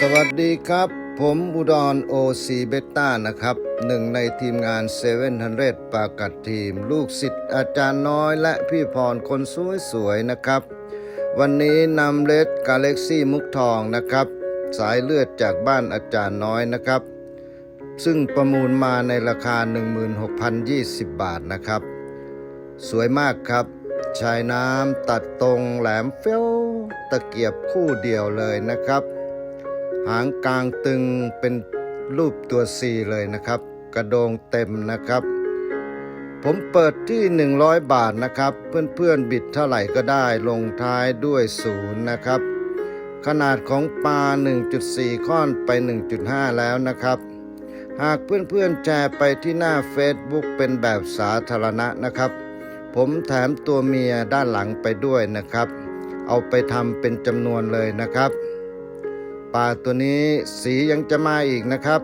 สวัสดีครับ ผมอุดรโอซีเบต้านะครับ หนึ่งในทีมงานเซเว่นฮันเรปากัดทีม ลูกศิษย์อาจารย์น้อยและพี่พรคนสวยๆนะครับ วันนี้นำเลดกาเล็กซี่มุกทองนะครับ สายเลือดจากบ้านอาจารย์น้อยนะครับ ซึ่งประมูลมาในราคา 16,020 บาทนะครับ สวยมากครับ ชายน้ำตัดตรงแหลมเฟี้ยวตะเกียบคู่เดียวเลยนะครับ หางกลางตึงเป็นรูปตัว C เลยนะครับ กระโดงเต็มนะครับ ผมเปิดที่ 100 บาทนะครับ เพื่อนๆบิดเท่าไหร่ก็ได้ลงท้ายด้วยศูนย์นะครับ ขนาดของปลา 1.4ค่อนไป 1.5 แล้วนะครับหากเพื่อนๆแชร์ไปที่หน้า Facebook เป็นแบบสาธารณะนะครับ ผมแถมตัวเมียด้านหลังไปด้วยนะครับ เอาไปทำเป็นจำนวนเลยนะครับปลาตัวนี้สียังจะมาอีกนะครับ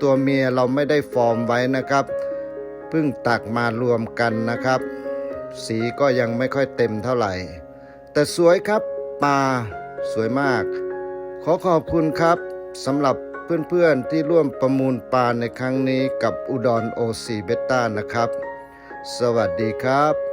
ตัวเมียเราไม่ได้ฟอร์มไว้นะครับเพิ่งตักมารวมกันนะครับ สีก็ยังไม่ค่อยเต็มเท่าไหร่ แต่สวยครับปลาสวยมาก ขอขอบคุณครับสำหรับเพื่อนๆที่ร่วมประมูลปลาในครั้งนี้กับอุดรโอซีเบต้านะครับ สวัสดีครับ